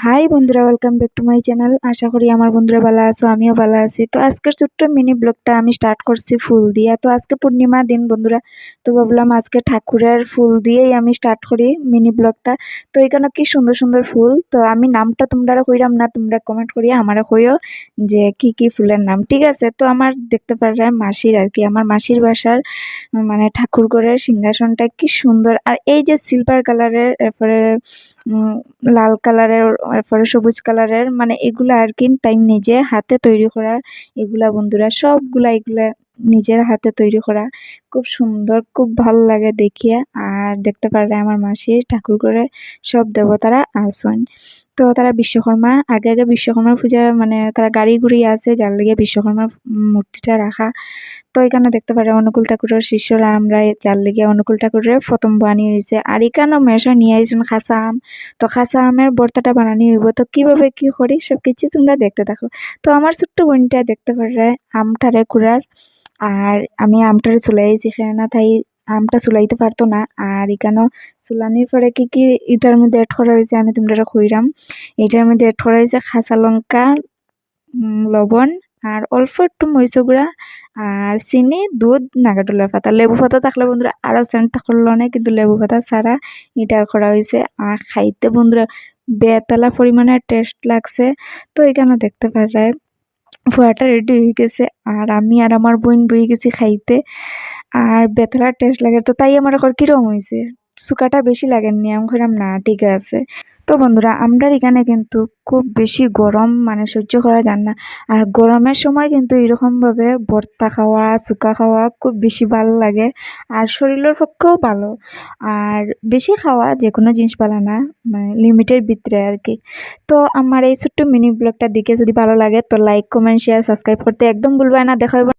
High বন্ধুরা welcome back to my channel আশা করি আমার বন্ধুরা ভালো আছো, আমিও ভালো আছি। তো আজকের ছোট্ট মিনি ব্লগটা আমি স্টার্ট করছি ফুল দিয়ে। তো আজকে পূর্ণিমা দিন বন্ধুরা, তো ভাবলাম আজকে ঠাকুরের ফুল দিয়েই আমি স্টার্ট করি মিনি ব্লগটা তো এখানে কি সুন্দর সুন্দর ফুল, তো আমি নামটা তোমরা কইরাম না, তোমরা কমেন্ট করিয়া আমারও কইও যে কি কি ফুলের নাম। ঠিক আছে, তো আমার দেখতে পারে মাসির আর কি, আমার মাসির বাসার মানে ঠাকুর ঘরের সিংহাসনটা কি সুন্দর। আর এই যে সিলভার কালারের এরপরে লাল কালারের এরপরে সবুজ কালারের মানে এগুলা আর কি, তাই নিজে হাতে তৈরি করা এগুলা বন্ধুরা, সবগুলা এগুলা নিজের হাতে তৈরি করা। খুব সুন্দর, খুব ভালো লাগে দেখিয়ে। আর দেখতে পারলে আমার মাসি ঠাকুর করে সব দেবতারা আসন। তো তারা বিশ্বকর্মা, আগে আগে বিশ্বকর্মার পূজা মানে তারা গাড়ি ঘুরি আছে যার লেগে বিশ্বকর্মার মূর্তিটা রাখা। তো এখানে দেখতে পারে অনুকূল ঠাকুরের শিষ্যরা আমরা যার লেগে অনুকূল ঠাকুরের প্রথম বানিয়ে হয়েছে আর এখানেও মেশো, নিয়ে আইসুন খাসা আম। তো খাসা আমের বর্তাটা বানানি হইব। তো কীভাবে কি করি? সব কিছু তোমরা দেখতে থাকো। তো আমার ছোট্ট বোনটা দেখতে পারে, আমটারে কুড়ার, আর আমি আমটারে চলে আইছি না তাই আমটা চুলাইতে পারতো না। আর এখানেও চুলানির পরে কি কি এটার মধ্যে অ্যাড করা হয়েছে আমি তোমরা কইরাম। এটার মধ্যে অ্যাড করা হয়েছে খাসা লঙ্কা লবণ আর অল্প একটু মরিচ আর চিনি, দুধ নাগাটুলার পাতা। লেবু পাতা থাকলে বন্ধুরা আরও সেন্ট থাকল না, কিন্তু লেবু পাতা ছাড়া এটা করা হয়েছে। আর খাইতে বন্ধুরা বেতলা পরিমাণে টেস্ট লাগছে। তো এখানে দেখতে পারে ফুয়াটা রেডি হয়ে গেছে। আর আমি আর আমার বোন বই গেছি খাইতে। আর বেতলার টেস্ট লাগে। তো তাই আমার এখন কীরকম হয়েছে সুকাটা বেশি লাগেননি, আমি কইলাম, না, ঠিক আছে। তো বন্ধুরা আমরা এখানে কিন্তু খুব বেশি গরম মানে সহ্য করা যান না। আর গরমের সময় কিন্তু এরকমভাবে ভর্তা খাওয়া শুকা খাওয়া খুব বেশি ভালো লাগে। আর শরীরের পক্ষেও ভালো। আর বেশি খাওয়া যে কোনো জিনিস ভালো না মানে লিমিটের ভিতরে আর কি। তো আমার এই ছোট্ট মিনি ব্লগটার দিকে যদি ভালো লাগে, তো লাইক কমেন্ট শেয়ার সাবস্ক্রাইব করতে একদম ভুলবে না। দেখা হবে